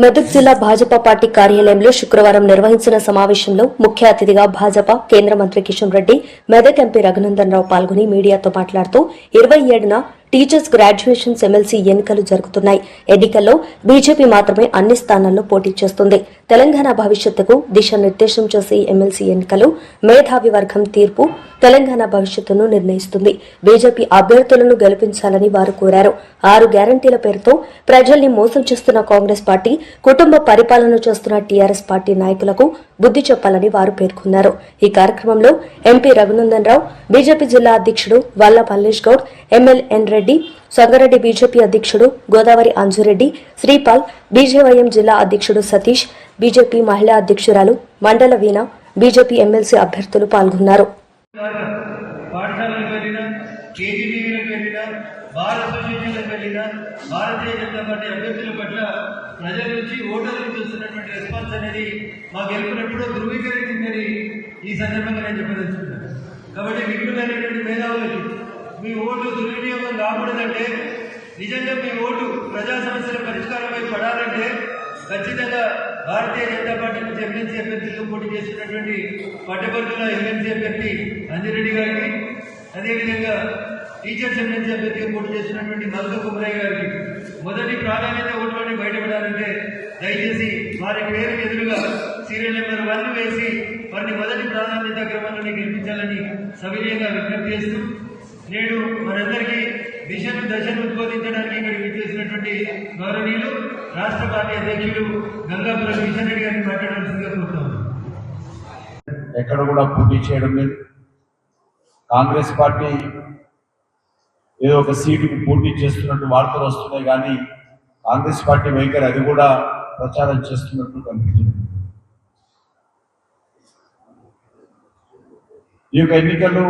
మెదక్ జిల్లా భాజపా పార్టీ కార్యాలయంలో శుక్రవారం నిర్వహించిన సమావేశంలో ముఖ్య అతిథిగా భాజపా కేంద్ర మంత్రి కిషన్ రెడ్డి మెదక్ ఎంపీ రఘునందన్ రావు పాల్గొని మీడియాతో మాట్లాడుతూ ఇరవై ఏడున టీచర్స్ గ్రాడ్యుయేషన్స్ ఎమ్మెల్సీ ఎన్నికలు జరుగుతున్నాయి. ఎన్నికల్లో బీజేపీ మాత్రమే అన్ని స్థానాల్లో పోటీ చేస్తుంది. తెలంగాణ భవిష్యత్తుకు దిశానిర్దేశం చేసే ఎమ్మెల్సీ ఎన్నికలు మేధావి వర్గం తీర్పు తెలంగాణ భవిష్యత్తును నిర్ణయిస్తుంది. బీజేపీ అభ్యర్థులను గెలిపించాలని వారు కోరారు. ఆరు గ్యారంటీల పేరుతో ప్రజల్ని మోసం చేస్తున్న కాంగ్రెస్ పార్టీ కుటుంబ పరిపాలన చేస్తున్న టీఆర్ఎస్ పార్టీ నాయకులకు బుద్ధి చెప్పాలని వారు పేర్కొన్నారు. ఈ కార్యక్రమంలో ఎంపీ రఘునందన్ రావు బీజేపీ జిల్లా అధ్యక్షుడు Valla Mallesh Goud MLA N Reddy Sangareddy BJP అధ్యక్షుడు గోదావరి అంజురెడ్డి శ్రీపాల్ బీజేవైఎం జిల్లా అధ్యక్షుడు సతీష్ బీజేపీ మహిళా అధ్యక్షురాలు మండల వీణ బీజేపీ ఎమ్మెల్సీ అభ్యర్థులు పాల్గొన్నారు. పాఠశాలకు అసోసియేషన్లకు భారతీయ జనతా పార్టీ అభ్యర్థుల పట్ల ప్రజల నుంచి ఓటర్ల నుంచి వస్తున్నటువంటి రెస్పాన్స్ అనేది ధృవీకరించిందని ఈ సందర్భంగా నేను చెప్పదలుచుకున్నాను కాబట్టి మీ ఓటు దుర్వినియోగం కాకూడదంటే నిజంగా మీ ఓటు ప్రజా సమస్యల పరిష్కారమై పడాలంటే ఖచ్చితంగా భారతీయ జనతా పార్టీ నుంచి ఎమ్మెల్సీ అభ్యర్థులతో పోటీ చేస్తున్నటువంటి పట్టభద్రుల ఎమ్మెల్సీ అభ్యర్థి అంజిరెడ్డి గారికి అదేవిధంగా టీచర్స్ ఎమ్మెల్సీ అభ్యర్థిగా పోటీ చేస్తున్నటువంటి మధు కుమరయ్య గారికి మొదటి ప్రాధాన్యత ఓట్లోనే బయటపడాలంటే దయచేసి వారి పేరు ఎదురుగా సీరియల్ నెంబర్ వన్ వేసి వారిని మొదటి ప్రాధాన్యత క్రమంలోనే గెలిపించాలని సవినయంగా విజ్ఞప్తి చేస్తూ నేడు మనందరికీ దిశను దశను ఉద్బోధించడానికి ఇక్కడికి విచ్చేసినటువంటి గౌరవనీయులు రాష్ట్ర పార్టీ అధ్యక్షులు గంగాపురం కిషన్ రెడ్డి గారిని మాట్లాడాల్సిందిగా కోరుతాను ఎక్కడ కూడా పోటీ చేయడం లేదు. కాంగ్రెస్ పార్టీ ఏదో ఒక సీటుకు పోటీ చేస్తున్నట్టు వార్తలు వస్తున్నాయి కానీ కాంగ్రెస్ పార్టీ వైఖరి అది కూడా ప్రచారం చేస్తున్నట్టు కనిపించింది ఈ యొక్క ఎన్నికలు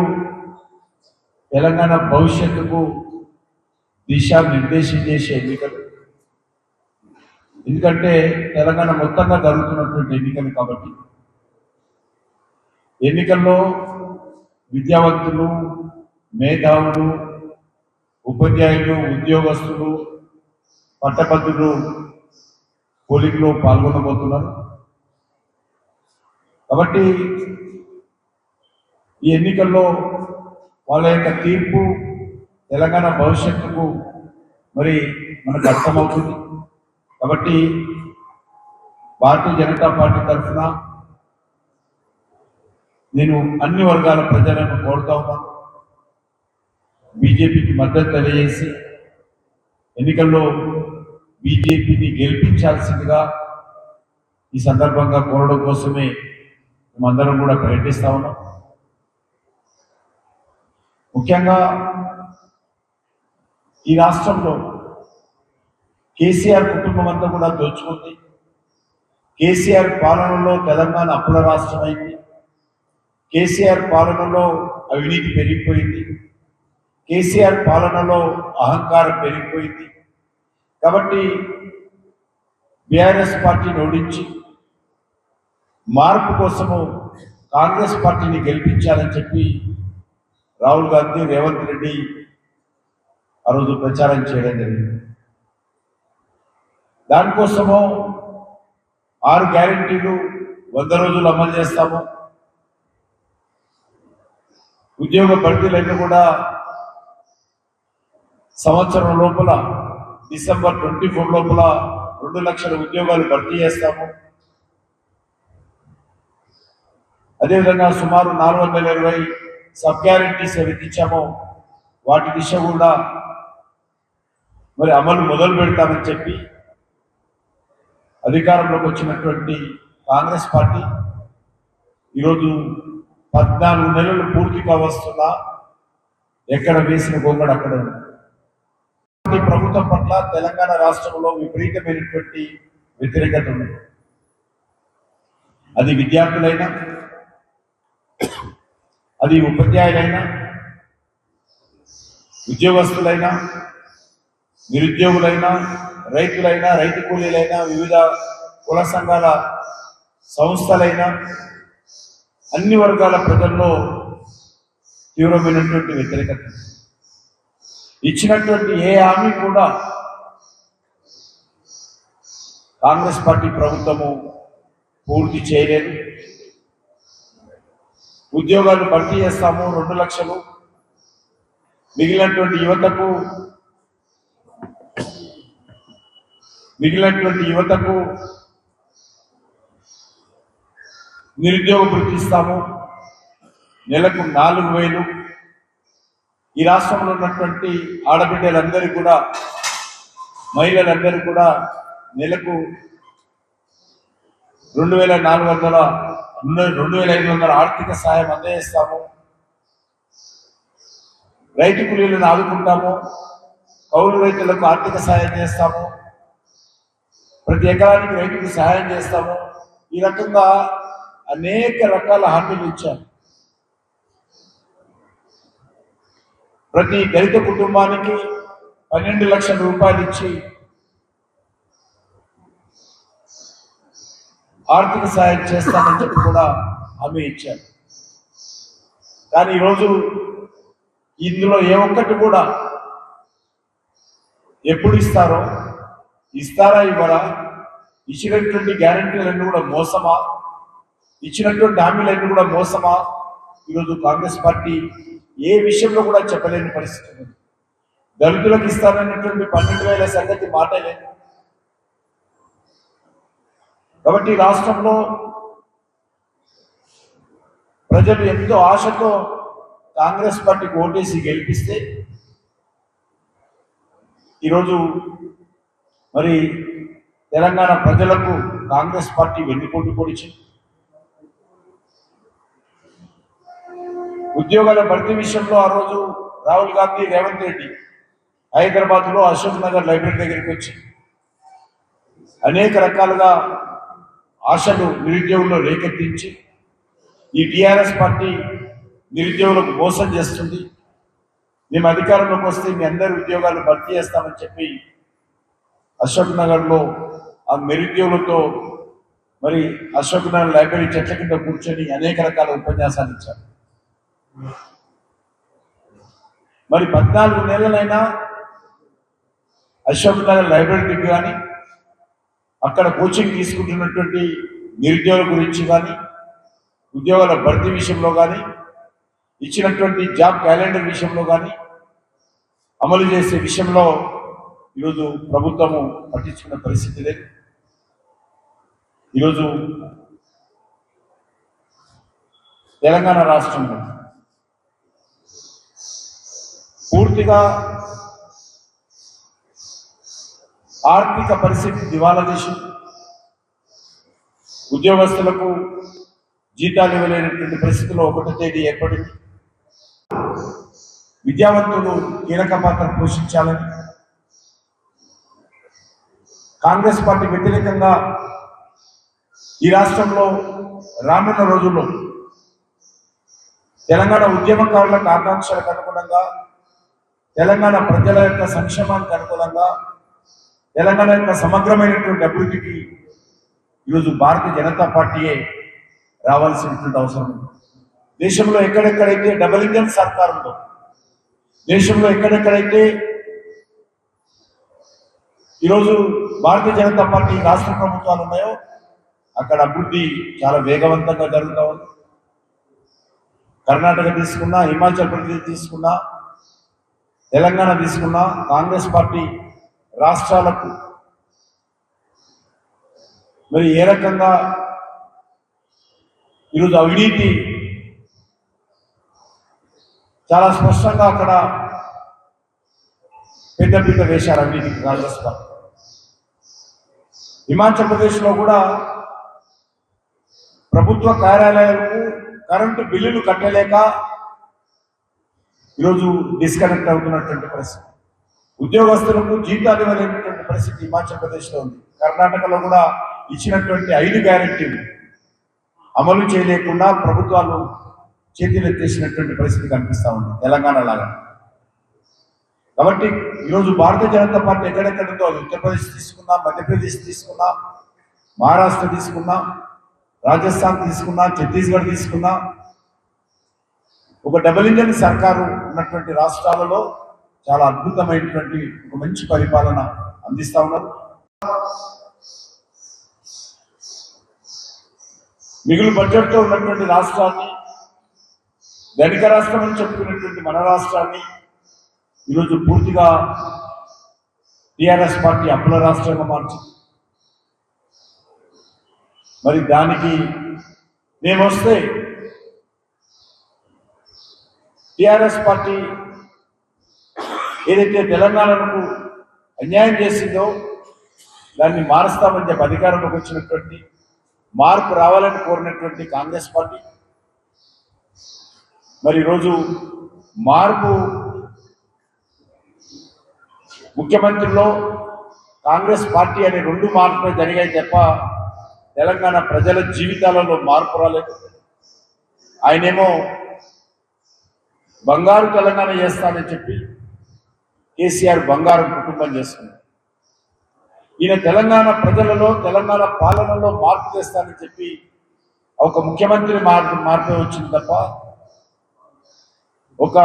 తెలంగాణ భవిష్యత్తుకు దిశానిర్దేశం చేసే ఎన్నికలు. ఎందుకంటే తెలంగాణ మొత్తంగా జరుగుతున్నటువంటి ఎన్నికలు కాబట్టి. ఎన్నికల్లో విద్యావంతులు మేధావులు ఉపాధ్యాయులు ఉద్యోగస్తులు పట్టభద్రులు పోలింగ్లో పాల్గొనబోతున్నారు. కాబట్టి ఈ ఎన్నికల్లో వాళ్ళ యొక్క తీర్పు తెలంగాణ భవిష్యత్తుకు మరి మనకు అర్థమవుతుంది. కాబట్టి భారతీయ జనతా పార్టీ తరఫున నేను అన్ని వర్గాల ప్రజలను కోరుతా ఉన్నాను బీజేపీకి మద్దతు తెలియజేసి ఎన్నికల్లో బీజేపీని గెలిపించాల్సిందిగా ఈ సందర్భంగా కోరడం కోసమే మేమందరం కూడా ప్రయత్నిస్తా ఉన్నాం. ముఖ్యంగా ఈ రాష్ట్రంలో కేసీఆర్ కుటుంబం అంతా కూడా దోచుకుంది. కేసీఆర్ పాలనలో తెలంగాణ అప్పుల రాష్ట్రం అయింది కేసీఆర్ పాలనలో అవినీతి పెరిగిపోయింది. కేసీఆర్ పాలనలో అహంకారం పెరిగిపోయింది. కాబట్టి బీఆర్ఎస్ పార్టీని ఓడించి మార్పు కోసము కాంగ్రెస్ పార్టీని గెలిపించాలని చెప్పి రాహుల్ గాంధీ రేవంత్ రెడ్డి ఆ రోజు ప్రచారం చేయడం జరిగింది. దానికోసము ఆరు గ్యారెంటీలు వంద రోజులు అమలు చేస్తాము. ఉద్యోగ భర్తీలన్నీ కూడా సంవత్సరం లోపల డిసెంబర్ ట్వంటీ ఫోర్ లోపల రెండు లక్షల ఉద్యోగాలు భర్తీ చేస్తాము. అదేవిధంగా సుమారు నాలుగు వందల ఇరవై సబ్ గ్యారెంటీస్ ఏవైతే ఇచ్చామో వాటి దిశ కూడా మరి అమలు మొదలు పెడతామని చెప్పి అధికారంలోకి వచ్చినటువంటి కాంగ్రెస్ పార్టీ ఈరోజు పద్నాలుగు నెలలు పూర్తి కావస్తున్నా ఎక్కడ వేసిన గొంగడు అక్కడ ప్రభుత్వం పట్ల తెలంగాణ రాష్ట్రంలో విపరీతమైనటువంటి వ్యతిరేకత ఉంది. అది విద్యార్థులైనా అది ఉపాధ్యాయులైనా ఉద్యోగస్తులైనా నిరుద్యోగులైనా రైతులైనా రైతు కూలీలైనా వివిధ కుల సంఘాల సంస్థలైనా అన్ని వర్గాల ప్రజల్లో తీవ్రమైనటువంటి వ్యతిరేకత. ఇచ్చినటువంటి ఏ హామీ కూడా కాంగ్రెస్ పార్టీ ప్రభుత్వము పూర్తి చేయలేదు. ఉద్యోగాలు భర్తీ చేస్తాము రెండు లక్షలు. మిగిలినటువంటి యువతకు మిగిలినటువంటి యువతకు నిరుద్యోగ వృత్తి ఇస్తాము. నెలకు నాలుగు వేలు. ఈ రాష్ట్రంలో ఉన్నటువంటి ఆడబిడ్డలందరూ కూడా మహిళలందరూ కూడా నెలకు రెండు వేల నాలుగు వందల రెండు వేల ఐదు వందల ఆర్థిక సాయం అందజేస్తాము రైతు కూలీలను ఆదుకుంటాము. కౌలు రైతులకు ఆర్థిక సాయం చేస్తాము. ప్రతి ఎకరానికి రైతుకు సహాయం చేస్తాము. ఈ రకంగా అనేక రకాల హామీలు ఇచ్చాము ప్రతి దళిత కుటుంబానికి పన్నెండు లక్షల రూపాయలు ఇచ్చి ఆర్థిక సహాయం చేస్తామని చెప్పి కూడా హామీ ఇచ్చారు. కానీ ఈరోజు ఇందులో ఏ ఒక్కటి కూడా ఎప్పుడు ఇస్తారో ఇస్తారా ఇవ్వరా? ఇచ్చినటువంటి గ్యారంటీలన్నీ కూడా మోసమా? ఇచ్చినటువంటి హామీలన్నీ కూడా మోసమా? ఈరోజు కాంగ్రెస్ పార్టీ ఏ విషయంలో కూడా చెప్పలేని పరిస్థితి ఉంది. దళితులకు ఇస్తారన్నటువంటి పన్నెండు వేల సంగతి మాట లేదు. కాబట్టి రాష్ట్రంలో ప్రజలు ఎంతో ఆశతో కాంగ్రెస్ పార్టీకి ఓటేసి గెలిపిస్తే ఈరోజు మరి తెలంగాణ ప్రజలకు కాంగ్రెస్ పార్టీ వెన్నుపోటు పొడిచింది ఉద్యోగాల భర్తీ విషయంలో ఆ రోజు రాహుల్ గాంధీ రేవంత్ రెడ్డి హైదరాబాద్లో అశోక్ నగర్ లైబ్రరీ దగ్గరికి వచ్చి అనేక రకాలుగా ఆశలు నిరుద్యోగుల్లో రేకెత్తించి ఈ టీఆర్ఎస్ పార్టీ నిరుద్యోగులకు మోసం చేస్తుంది. మేము అధికారంలోకి వస్తే మీ అందరి ఉద్యోగాలు భర్తీ చేస్తామని చెప్పి అశోక్ నగర్లో ఆ నిరుద్యోగులతో మరి అశోక్ నగర్ లైబ్రరీ చెట్ల కింద కూర్చొని అనేక రకాల ఉపన్యాసాలు ఇచ్చారు. మరి పద్నాలుగు నెలలైనా అశోక్ నగర్ లైబ్రరీకి కానీ అక్కడ కోచింగ్ తీసుకుంటున్నటువంటి నిరుద్యోగుల గురించి కానీ ఉద్యోగాల భర్తీ విషయంలో కానీ ఇచ్చినటువంటి జాబ్ క్యాలెండర్ విషయంలో కానీ అమలు చేసే విషయంలో ఈరోజు ప్రభుత్వము పట్టించుకున్న పరిస్థితి లేదు. ఈరోజు తెలంగాణ రాష్ట్రంలో పూర్తిగా ఆర్థిక పరిస్థితి దివాలా తీసి ఉద్యోగస్తులకు జీతాలు ఇవ్వలేనటువంటి పరిస్థితిలో ఒకటో తేదీ ఏర్పడింది. విద్యావంతులు కీలక పాత్ర పోషించాలని కాంగ్రెస్ పార్టీ వ్యతిరేకంగా ఈ రాష్ట్రంలో రానున్న రోజుల్లో తెలంగాణ ఉద్యమకారులకు ఆకాంక్షలకు అనుగుణంగా తెలంగాణ ప్రజల యొక్క సంక్షేమానికి అనుకూలంగా తెలంగాణ యొక్క సమగ్రమైనటువంటి అభివృద్ధికి ఈరోజు భారతీయ జనతా పార్టీయే రావాల్సినటువంటి అవసరం ఉంది. దేశంలో ఎక్కడెక్కడైతే డబుల్ ఇంజన్ సర్కార్ ఉందో దేశంలో ఎక్కడెక్కడైతే ఈరోజు భారతీయ జనతా పార్టీ రాష్ట్ర ప్రభుత్వాలు ఉన్నాయో అక్కడ అభివృద్ధి చాలా వేగవంతంగా జరుగుతూ ఉంది. కర్ణాటక తీసుకున్నా హిమాచల్ ప్రదేశ్ తీసుకున్నా తెలంగాణ తీసుకున్నా కాంగ్రెస్ పార్టీ రాష్ట్రాలకు. మరి ఏ రకంగా ఈరోజు అవినీతి చాలా స్పష్టంగా అక్కడ పెద్ద వేశారు అవినీతికి కాంగ్రెస్ హిమాచల్ ప్రదేశ్లో కూడా ప్రభుత్వ కార్యాలయాలకు కరెంటు బిల్లులు కట్టలేక ఈరోజు డిస్కనెక్ట్ అవుతున్నటువంటి పరిస్థితి. ఉద్యోగస్తులకు జీతాలు ఇవ్వలేనటువంటి పరిస్థితి హిమాచల్ ప్రదేశ్లో ఉంది. కర్ణాటకలో కూడా ఇచ్చినటువంటి ఐదు గ్యారెంటీలు అమలు చేయలేకుండా ప్రభుత్వాలు చేతులెత్తేసినటువంటి పరిస్థితి కనిపిస్తూ ఉంది తెలంగాణ లాగా. కాబట్టి ఈరోజు భారతీయ జనతా పార్టీ ఎక్కడెక్కడ అది ఉత్తరప్రదేశ్ తీసుకున్నా మధ్యప్రదేశ్ తీసుకున్నా మహారాష్ట్ర తీసుకున్నా రాజస్థాన్ తీసుకున్నా ఛత్తీస్గఢ్ తీసుకున్నా ఒక డబుల్ ఇంజన్ సర్కారు ఉన్నటువంటి రాష్ట్రాలలో చాలా అద్భుతమైనటువంటి ఒక మంచి పరిపాలన అందిస్తా ఉన్నారు. మిగులు బడ్జెట్తో ఉన్నటువంటి రాష్ట్రాన్ని ధనిక రాష్ట్రం అని చెప్పుకున్నటువంటి మన రాష్ట్రాన్ని ఈరోజు పూర్తిగా టిఆర్ఎస్ పార్టీ అప్పుల రాష్ట్రంగా మార్చింది. మరి దానికి మేము వస్తే టిఆర్ఎస్ పార్టీ ఏదైతే తెలంగాణకు అన్యాయం చేసిందో దాన్ని మారుస్తామని చెప్పి అధికారంలోకి వచ్చినటువంటి మార్పు రావాలని కోరినటువంటి కాంగ్రెస్ పార్టీ. మరి ఈరోజు మార్పు ముఖ్యమంత్రిలో కాంగ్రెస్ పార్టీ అనే రెండు మార్పులే జరిగాయి తప్ప తెలంగాణ ప్రజల జీవితాలలో మార్పు రాలేదు. ఆయనేమో బంగారు తెలంగాణ చేస్తానని చెప్పి కేసీఆర్ బంగారం కుటుంబం చేస్తున్నారు ఈయన తెలంగాణ ప్రజలలో తెలంగాణ పాలనలో మార్పు చేస్తానని చెప్పి ఒక ముఖ్యమంత్రి మార్పు మార్పే వచ్చింది తప్ప ఒక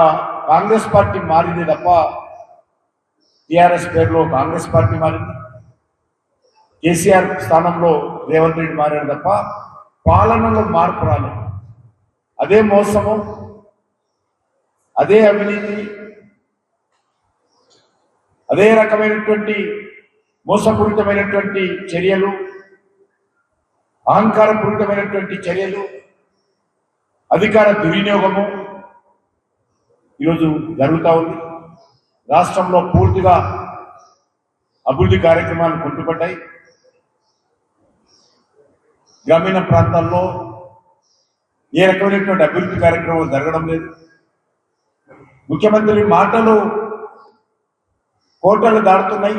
కాంగ్రెస్ పార్టీ మారింది తప్ప టిఆర్ఎస్ పేరులో కాంగ్రెస్ పార్టీ మారింది. కేసీఆర్ స్థానంలో రేవంత్ రెడ్డి మారాడు తప్ప పాలనలో మార్పు రాలేదు. అదే మోసము అదే అవినీతి అదే రకమైనటువంటి మోసపూరితమైనటువంటి చర్యలు అహంకారపూరితమైనటువంటి చర్యలు అధికార దుర్వినియోగము ఈరోజు జరుగుతూ ఉంది. రాష్ట్రంలో పూర్తిగా అభివృద్ధి కార్యక్రమాలు కుంటుపడ్డాయి. గ్రామీణ ప్రాంతాల్లో ఏ రకమైనటువంటి అభివృద్ధి కార్యక్రమాలు జరగడం లేదు. ముఖ్యమంత్రి మాటలు కోటలు దాటుతున్నాయి.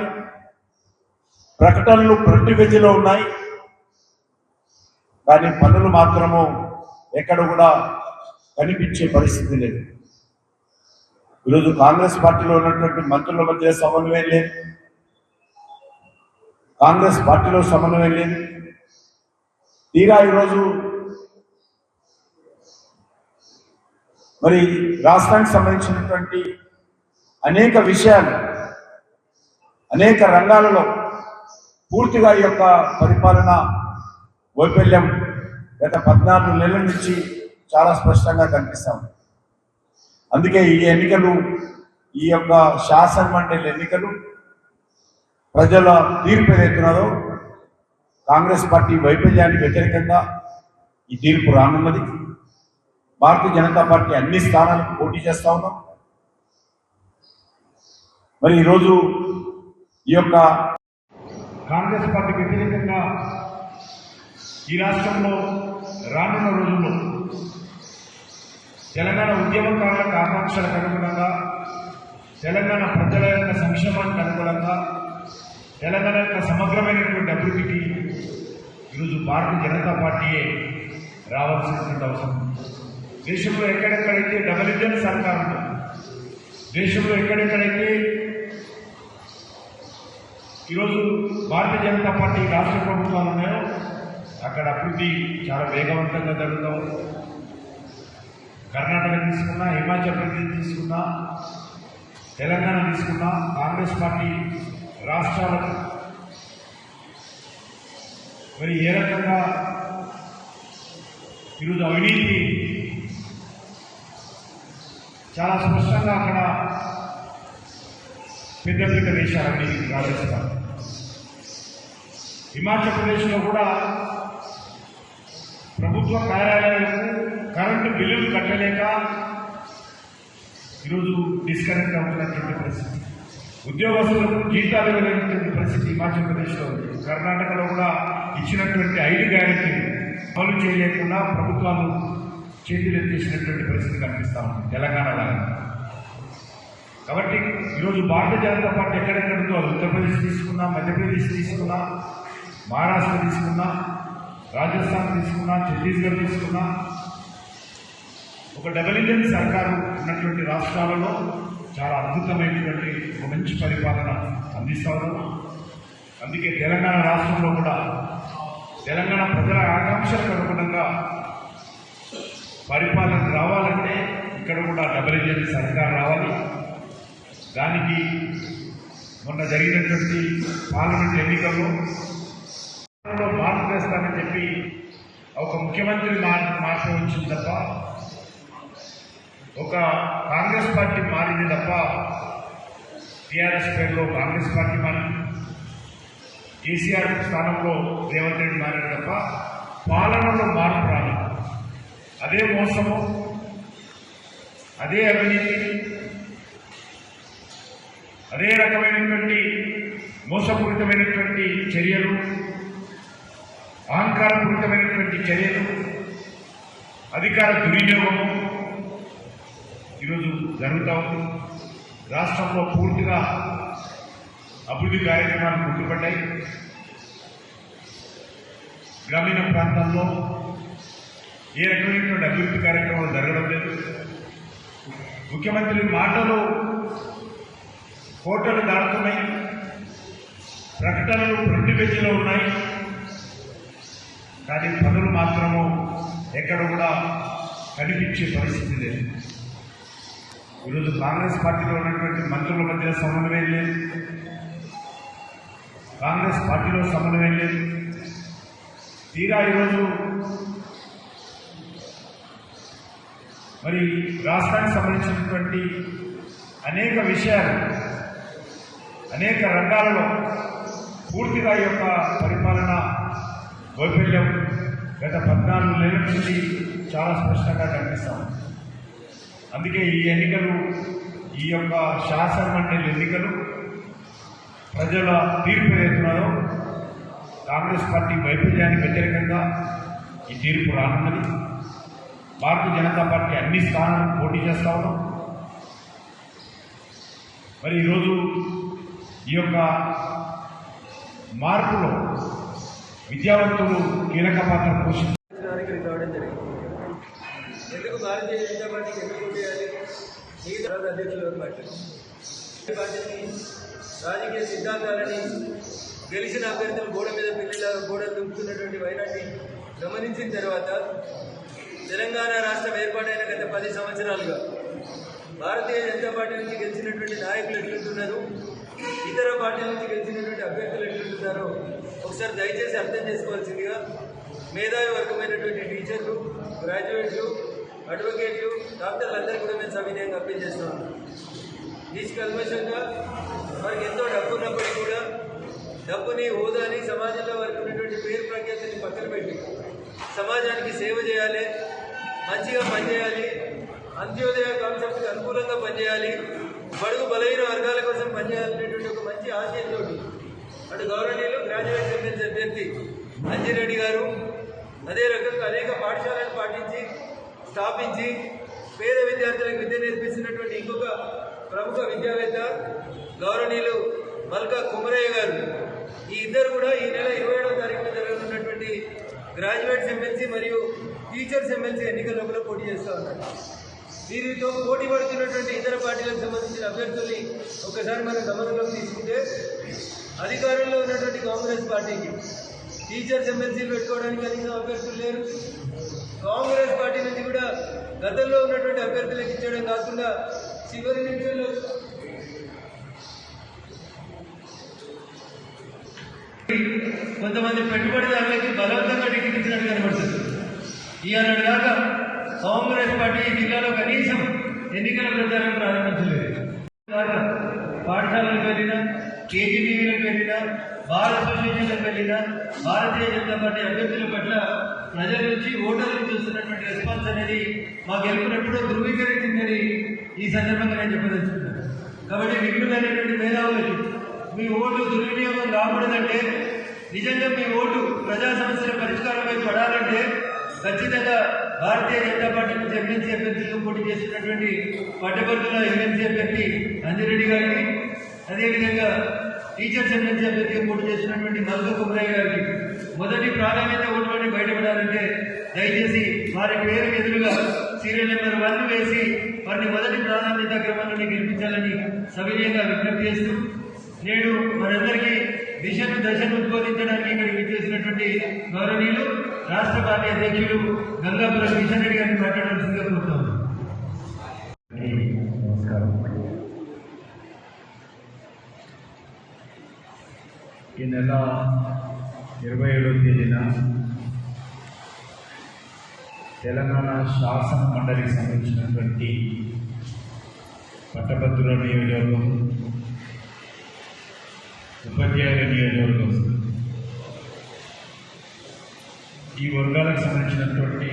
ప్రకటనలు ప్రతి గదిలో ఉన్నాయి. కానీ పనులు మాత్రము ఎక్కడ కూడా కనిపించే పరిస్థితి లేదు. ఈరోజు కాంగ్రెస్ పార్టీలో ఉన్నటువంటి మంత్రుల మధ్య సమన్వయం లేదు. కాంగ్రెస్ పార్టీలో సమన్వయం లేదు. తీరా ఈరోజు మరి రాష్ట్రానికి సంబంధించినటువంటి అనేక విషయాలు అనేక రంగాలలో పూర్తిగా ఈ యొక్క పరిపాలన వైఫల్యం గత పద్నాలుగు నెలల నుంచి చాలా స్పష్టంగా కనిపిస్తాం అందుకే ఈ ఎన్నికలు ఈ యొక్క శాసన మండలి ఎన్నికలు ప్రజల తీర్పు ఏదైతున్నదో కాంగ్రెస్ పార్టీ వైఫల్యానికి వ్యతిరేకంగా ఈ తీర్పు రానున్నది. భారతీయ జనతా పార్టీ అన్ని స్థానాలకు పోటీ చేస్తా ఉన్నాం. మరి ఈరోజు ఈ యొక్క కాంగ్రెస్ పార్టీకి వ్యతిరేకంగా ఈ రాష్ట్రంలో రానున్న రోజుల్లో తెలంగాణ ఉద్యమకారులకు ఆకాంక్షలకు అనుగుణంగా తెలంగాణ ప్రజల యొక్క సంక్షేమానికి అనుగుణంగా తెలంగాణ యొక్క సమగ్రమైనటువంటి అభివృద్ధికి ఈరోజు భారతీయ జనతా పార్టీయే రావాల్సినటువంటి అవసరం దేశంలో ఎక్కడెక్కడైతే డబల్ ఇంజన్ సర్కారు దేశంలో ఎక్కడెక్కడైతే ఈరోజు భారతీయ జనతా పార్టీ రాష్ట్ర ప్రభుత్వాలు ఉన్నాయో అక్కడ అభివృద్ధి చాలా వేగవంతంగా జరుగుతాం కర్ణాటక తీసుకున్నా హిమాచల్ ప్రదేశ్ తీసుకున్నా తెలంగాణ తీసుకున్నా కాంగ్రెస్ పార్టీ రాష్ట్రాలకు మరి ఏ రకంగా ఈరోజు అవినీతి చాలా స్పష్టంగా అక్కడ పెద్ద పెద్ద దేశాలు అవినీతికి హిమాచల్ ప్రదేశ్లో కూడా ప్రభుత్వ కార్యాలయాలకు కరెంటు బిల్లులు కట్టలేక ఈరోజు డిస్కనెక్ట్ అవుతున్నటువంటి పరిస్థితి. ఉద్యోగస్తులకు జీతాలు ఇవ్వలేనటువంటి పరిస్థితి హిమాచల్ ప్రదేశ్లో ఉంది. కర్ణాటకలో కూడా ఇచ్చినటువంటి ఐదు గ్యారెంటీ అమలు చేయలేకుండా ప్రభుత్వాలు చేతులు ఎత్తేసినటువంటి పరిస్థితి కనిపిస్తూ ఉంది తెలంగాణలో కాబట్టి ఈరోజు భారతీయ జనతా పార్టీ ఎక్కడెక్కడితో అది ఉత్తరప్రదేశ్ తీసుకున్నా మధ్యప్రదేశ్ తీసుకున్నా మహారాష్ట్ర తీసుకున్నా రాజస్థాన్ తీసుకున్నా ఛత్తీస్గఢ్ తీసుకున్నా ఒక డబల్ ఇంజన్ సర్కారు ఉన్నటువంటి రాష్ట్రాలలో చాలా అద్భుతమైనటువంటి ఒక మంచి పరిపాలన అందిస్తారు అందుకే తెలంగాణ రాష్ట్రంలో కూడా తెలంగాణ ప్రజల ఆకాంక్షలకు అనుగుణంగా పరిపాలన రావాలంటే ఇక్కడ కూడా డబల్ ఇంజన్ సర్కార్ రావాలి. దానికి మొన్న జరిగినటువంటి పార్లమెంట్ ఎన్నికల్లో మార్పు చేస్తానని చెప్పి ఒక ముఖ్యమంత్రి మార్ మార్పు వచ్చింది తప్ప ఒక కాంగ్రెస్ పార్టీ మారింది తప్ప టీఆర్ఎస్ పేరులో కాంగ్రెస్ పార్టీ మారింది. కేసీఆర్ స్థానంలో రేవంత్ రెడ్డి మారాడు తప్ప పాలనలో మార్పు రాలి అదే మోసము అదే అవినీతి అదే రకమైనటువంటి మోసపూరితమైనటువంటి చర్యలు అహంకారపూరితమైనటువంటి చర్యలు అధికార దుర్వినియోగము ఈరోజు జరుగుతూ ఉంది. రాష్ట్రంలో పూర్తిగా అభివృద్ధి కార్యక్రమాలు గుర్తుపడ్డాయి గ్రామీణ ప్రాంతాల్లో ఏ రకమైనటువంటి అభివృద్ధి కార్యక్రమాలు జరగడం లేదు. ముఖ్యమంత్రి మాటలు కోటలు దాటుతున్నాయి. ప్రకటనలు రెండు పేజీలో ఉన్నాయి. కానీ పనులు మాత్రము ఎక్కడ కూడా కనిపించే పరిస్థితి లేదు. ఈరోజు కాంగ్రెస్ పార్టీలో ఉన్నటువంటి మంత్రుల మధ్య సమన్వయం లేదు. కాంగ్రెస్ పార్టీలో సమన్వయం లేదు. తీరా ఈరోజు మరి రాష్ట్రానికి సంబంధించినటువంటి అనేక విషయాలు అనేక రంగాలలో పూర్తిగా యొక్క వైఫల్యం గత పద్నాలుగు నెలల నుంచి చాలా స్పష్టంగా కనిపిస్తాం. అందుకే ఈ ఎన్నికలు ఈ యొక్క శాసనమండలి ఎన్నికలు ప్రజల తీర్పు ఏదైతున్నారో కాంగ్రెస్ పార్టీ వైఫల్యానికి వ్యతిరేకంగా ఈ తీర్పు రానున్నది. భారతీయ జనతా పార్టీ అన్ని స్థానాలను పోటీ చేస్తా ఉన్నాం. మరి ఈరోజు ఈ యొక్క మార్పులో విద్యావంతులు కీలక పాత్ర పోషించారు. జరిగింది. ఎందుకు భారతీయ జనతా పార్టీకి ఎందుకు చేయాలి అధ్యక్షులు పార్టీని రాజకీయ సిద్ధాంతాలని గెలిచిన అభ్యర్థులు గోడ మీద పిల్లిలాగా గోడ దుంపుతున్నటువంటి వైనాన్ని గమనించిన తర్వాత తెలంగాణ రాష్ట్రం ఏర్పాటైన గత పది సంవత్సరాలుగా భారతీయ జనతా పార్టీ నుంచి గెలిచినటువంటి నాయకులు ఎట్లుంటున్నారు? ఇతర పార్టీల నుంచి గెలిచినటువంటి అభ్యర్థులు ఎట్లుంటున్నారో? ఒకసారి దయచేసి అర్థం చేసుకోవాల్సిందిగా మేధావి వర్గమైనటువంటి టీచర్లు గ్రాడ్యుయేట్లు అడ్వకేట్లు డాక్టర్లు అందరికీ కూడా మేము సవినయంగా అప్పీల్ చేస్తున్నాం. ఉన్నాం కల్మషంగా వారికి ఎంతో డబ్బు ఉన్నప్పటికీ కూడా డబ్బుని హోదాని సమాజంలో వారికి ఉన్నటువంటి పేరు ప్రఖ్యాతిని పక్కన పెట్టి సమాజానికి సేవ చేయాలి మంచిగా పనిచేయాలి అంత్యోదయ కాన్సెప్ట్కి అనుకూలంగా పనిచేయాలి బడుగు బలహీన వర్గాల కోసం పనిచేయాలనేటువంటి ఒక మంచి ఆశయంతో అటు గౌరవనీయులు గ్రాడ్యుయేట్ ఎమ్మెల్సీ అభ్యర్థి అంజిరెడ్డి గారు అదే రకంగా అనేక పాఠశాలను పాటించి స్థాపించి పేద విద్యార్థులకు విద్య నేర్పిస్తున్నటువంటి ఇంకొక ప్రముఖ విద్యావేత్త గౌరవనీయులు మల్కా కుమరయ్య గారు. ఈ ఇద్దరు కూడా ఈ నెల ఇరవై ఏడవ తారీఖున జరగనున్నటువంటి గ్రాడ్యుయేట్స్ ఎమ్మెల్సీ మరియు టీచర్స్ ఎమ్మెల్సీ ఎన్నికల్లో కూడా పోటీ చేస్తూ ఉన్నారు. వీరితో పోటీ పడుతున్నటువంటి ఇతర పార్టీలకు సంబంధించిన అభ్యర్థుల్ని ఒకసారి మనం గమనంలోకి తీసుకుంటే అధికారంలో ఉన్నటువంటి కాంగ్రెస్ పార్టీకి టీచర్స్ ఎమ్మెల్సీలు పెట్టుకోవడానికి కనీసం అభ్యర్థులు లేరు. కాంగ్రెస్ పార్టీ నుంచి కూడా గతంలో ఉన్నటువంటి అభ్యర్థులకు ఇచ్చడం కాకుండా చివరి నిమిషంలో కొంతమంది పెట్టుబడిదారులకి బలవంతంగా టికెట్ ఇచ్చినట్టు కనబడుతుంది. ఈనాడు దాకా కాంగ్రెస్ పార్టీ జిల్లాలో కనీసం ఎన్నికల ప్రచారం ప్రారంభించలేదు. దాకా పాఠశాలకు వెళ్ళినా కేజీటీవీలకు వెళ్ళినా భారత అసోసియేషన్లకు వెళ్ళినా భారతీయ జనతా పార్టీ అభ్యర్థుల పట్ల ప్రజల నుంచి ఓటర్ల నుంచి వస్తున్నటువంటి రెస్పాన్స్ అనేది మా గెలుపునప్పుడు ధృవీకరించిందని ఈ సందర్భంగా నేను చెప్పదలుచుకున్నాను. కాబట్టి మిగిలినటువంటి మేధావులు మీ ఓటు దుర్వినియోగం కాకూడదంటే నిజంగా మీ ఓటు ప్రజా సమస్యల పరిష్కారమై పడాలంటే ఖచ్చితంగా భారతీయ జనతా పార్టీ నుంచి ఎమ్మెల్సీ అభ్యర్థులు పోటీ చేస్తున్నటువంటి పట్టభద్రుల ఎమ్మెల్సీ అభ్యర్థి అంజిరెడ్డి గారికి అదేవిధంగా టీచర్స్ ఎమ్మెల్సీ అభ్యర్థిగా పోటీ చేస్తున్నటువంటి మల్క కుమరయ్య గారికి మొదటి ప్రాధాన్యత ఓట్లోనే బయటపడాలంటే దయచేసి వారి పేరు ఎదురుగా సీరియల్ నెంబర్ వన్ వేసి వారిని మొదటి ప్రాధాన్యత క్రమంలోనే గెలిపించాలని సవినయంగా విజ్ఞప్తి చేస్తూ నేడు మనందరికీ దిశను దశను ఉద్బోధించడానికి ఇక్కడికి చేసినటువంటి గౌరవనీయులు రాష్ట్ర పార్టీ అధ్యక్షులు గంగాపురం కిషన్ రెడ్డి గారిని మాట్లాడాల్సిందిగా కోరుతాము నమస్కారం. ఈ నెల ఇరవై ఏడవ తేదీన తెలంగాణ శాసన మండలికి సంబంధించినటువంటి పట్టభద్రుల నియోజకవర్గం ఉపాధ్యాయుల నియోజకవర్గం ఈ వర్గాలకు సంబంధించినటువంటి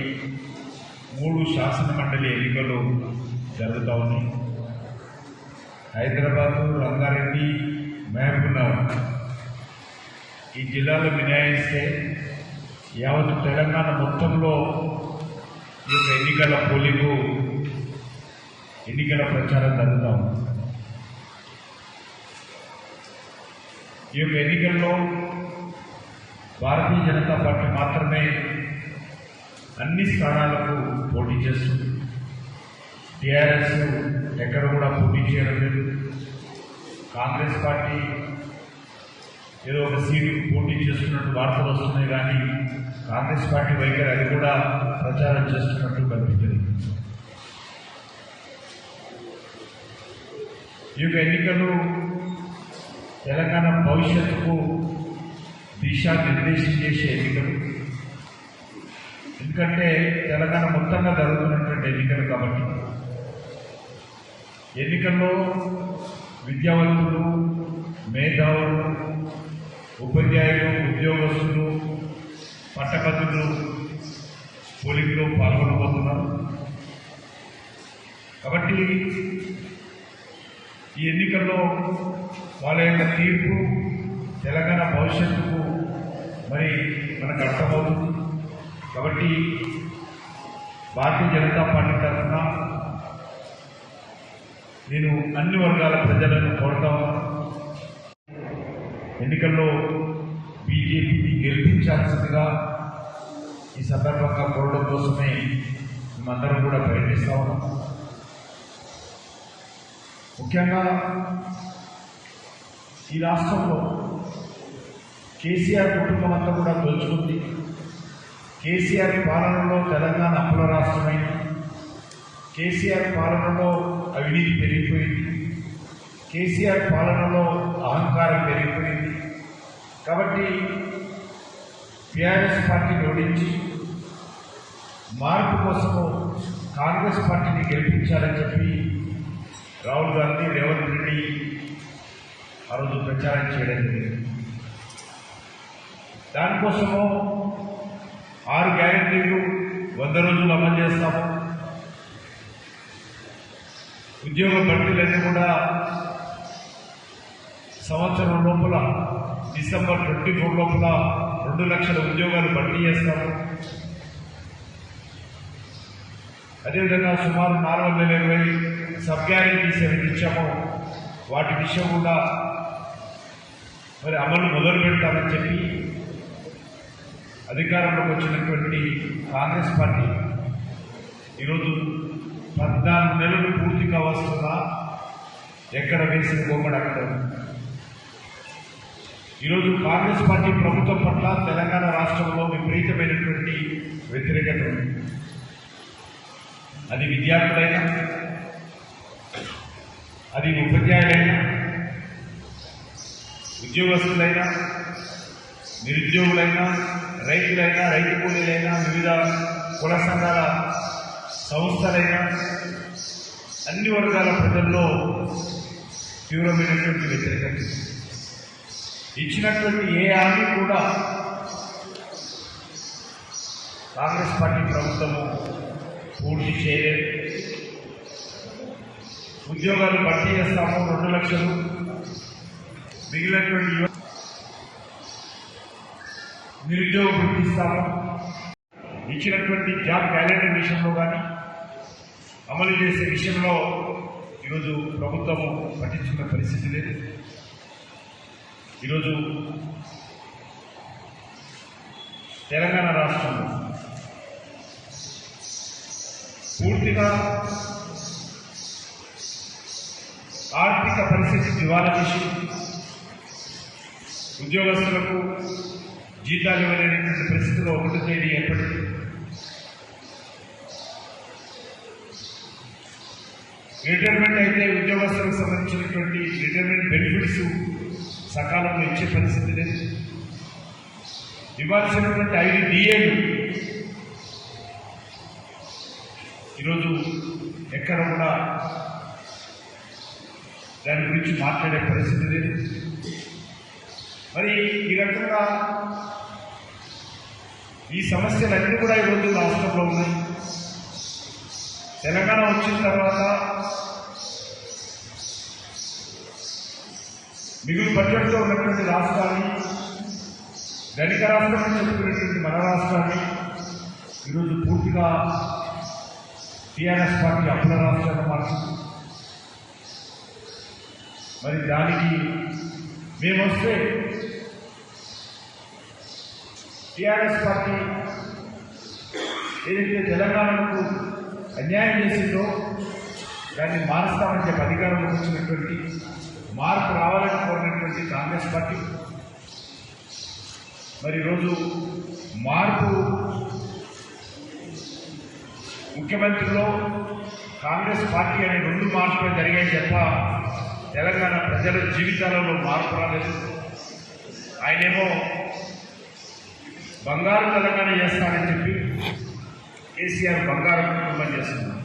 మూడు శాసన మండలి ఎన్నికలు జరుగుతూ ఉన్నాయి. హైదరాబాదు రంగారెడ్డి మహబూబ్నగర్ ఈ జిల్లాలో మినహాయిస్తే యావత్ తెలంగాణ మొత్తంలో ఈ యొక్క ఎన్నికల పోలింగు ఎన్నికల ప్రచారం జరుగుతూ ఉంది. ఈ యొక్క ఎన్నికల్లో భారతీయ జనతా పార్టీ మాత్రమే అన్ని స్థానాలకు పోటీ చేస్తుంది. టీఆర్ఎస్ ఎక్కడ కూడా పోటీ చేయడం లేదు. కాంగ్రెస్ పార్టీ ఏదో ఒక సీటుకు పోటీ చేస్తున్నట్టు వార్తలు వస్తున్నాయి కానీ కాంగ్రెస్ పార్టీ వైఖరి అది కూడా ప్రచారం చేస్తున్నట్టు కనిపించింది ఈ యొక్క ఎన్నికలు తెలంగాణ భవిష్యత్తుకు దిశానిర్దేశం చేసే ఎన్నికలు. ఎందుకంటే తెలంగాణ మొత్తంగా జరుగుతున్నటువంటి ఎన్నికలు కాబట్టి. ఎన్నికల్లో విద్యావంతులు మేధావులు ఉపాధ్యాయులు ఉద్యోగస్తులు పట్టభద్రులు పోలింగ్లో పాల్గొనబోతున్నారు. కాబట్టి ఈ ఎన్నికల్లో వాళ్ళ యొక్క తీర్పు తెలంగాణ భవిష్యత్తుకు మరి మనకు అర్థమవుతుంది. కాబట్టి భారతీయ జనతా పార్టీ తరఫున నేను అన్ని వర్గాల ప్రజలను కోరుతా ఉన్నాను ఎన్నికల్లో బీజేపీని గెలిపించాల్సిందిగా ఈ సందర్భంగా కోరడం కోసమే మేమందరం కూడా ప్రయత్నిస్తా ఉన్నాం. ముఖ్యంగా ఈ రాష్ట్రంలో కేసీఆర్ కుటుంబం అంతా కూడా దోచుకుంది. కేసీఆర్ పాలనలో తెలంగాణ అప్పుల రాష్ట్రమైంది. కేసీఆర్ పాలనలో అవినీతి పెరిగిపోయింది. కేసీఆర్ పాలనలో అహంకారం పెరిగిపోయింది. కాబట్టి టీఆర్ఎస్ పార్టీని ఓడించి మార్పు కోసము కాంగ్రెస్ పార్టీని గెలిపించాలని చెప్పి రాహుల్ గాంధీ రేవంత్ రెడ్డి ఆ రోజు ప్రచారం చేయడం జరిగింది. దానికోసము ఆరు గ్యారెంటీలు వంద రోజులు అమలు చేస్తాము. ఉద్యోగ భర్తీలన్నీ కూడా సంవత్సరం లోపల డిసెంబర్ ట్వంటీ ఫోర్ లోపల రెండు లక్షల ఉద్యోగాలు భర్తీ చేస్తాము. అదేవిధంగా సుమారు నాలుగు వందల ఇరవై సబ్ గ్యారెంటీస్ ఏవైతే ఇచ్చామో. వాటి విషయం కూడా మరి అమలు మొదలు పెడతామని చెప్పి అధికారంలోకి వచ్చినటువంటి కాంగ్రెస్ పార్టీ ఈరోజు పద్నాలుగు నెలలు పూర్తి కావస్తున్నా ఎక్కడ వేసిన బొమ్మడు అక్కడ ఈరోజు కాంగ్రెస్ పార్టీ ప్రభుత్వం పట్ల తెలంగాణ రాష్ట్రంలో విపరీతమైనటువంటి వ్యతిరేకత ఉంది. అది విద్యార్థులైనా అది ఉపాధ్యాయులైనా ఉద్యోగస్తులైనా నిరుద్యోగులైనా రైతులైనా రైతు కూలీలైనా వివిధ కుల సంఘాల సంస్థలైనా అన్ని వర్గాల ప్రజల్లో తీవ్రమైనటువంటి వ్యతిరేకత ఇచ్చినటువంటి ఏ హామీ కూడా కాంగ్రెస్ పార్టీ ప్రభుత్వము పూర్తి చేయలేదు. ఉద్యోగాలు భర్తీ చేస్తాము రెండు లక్షలు. మిగిలినటువంటి యువ- నిరుద్యోగం గుర్తిస్తాము ఇచ్చినటువంటి జాబ్ క్యాలెండర్ విషయంలో కానీ అమలు చేసే విషయంలో ఈరోజు ప్రభుత్వము పట్టించుకున్న పరిస్థితి లేదు. ఈరోజు తెలంగాణ రాష్ట్రంలో పూర్తిగా ఆర్థిక పరిస్థితి దివాలా తీసి ఉద్యోగస్తులకు జీతాలు ఇవ్వలేనటువంటి పరిస్థితిలో ఒకటి తేదీ ఏర్పడింది. రిటైర్మెంట్ అయితే ఉద్యోగస్తులకు సంబంధించినటువంటి రిటైర్మెంట్ బెనిఫిట్స్ సకాలంలో ఇచ్చే పరిస్థితి లేదు. ఇవ్వాల్సినటువంటి ఐదు డిఏలు ఈరోజు ఎక్కడ కూడా దాని గురించి మాట్లాడే పరిస్థితి లేదు. మరి ఈ రకంగా ఈ సమస్యలన్నీ కూడా ఈరోజు రాష్ట్రంలో ఉన్నాయి. తెలంగాణ వచ్చిన తర్వాత మిగులు బడ్జెట్తో ఉన్నటువంటి రాష్ట్రాన్ని ధనిక రాష్ట్రం చెప్పుకునేటువంటి మన రాష్ట్రాన్ని ఈరోజు పూర్తిగా టీఆర్ఎస్ పార్టీ అప్పుల రాష్ట్రంగా మార్చింది. మరి దానికి మేమొస్తే టీఆర్ఎస్ పార్టీ ఏదైతే తెలంగాణకు అన్యాయం చేసిందో దాన్ని మారుస్తామని చెప్పి అధికారంలో వచ్చినటువంటి మార్పు రావాలని కోరినటువంటి కాంగ్రెస్ పార్టీ. మరి ఈరోజు మార్పు ముఖ్యమంత్రిలో కాంగ్రెస్ పార్టీ అనే రెండు మార్పులు జరిగాయి తప్ప తెలంగాణ ప్రజల జీవితాలలో మార్పు రాలేదు. ఆయనేమో బంగారు తెలంగాణ చేస్తానని చెప్పి కేసీఆర్ బంగారు కుటుంబం చేస్తున్నారు.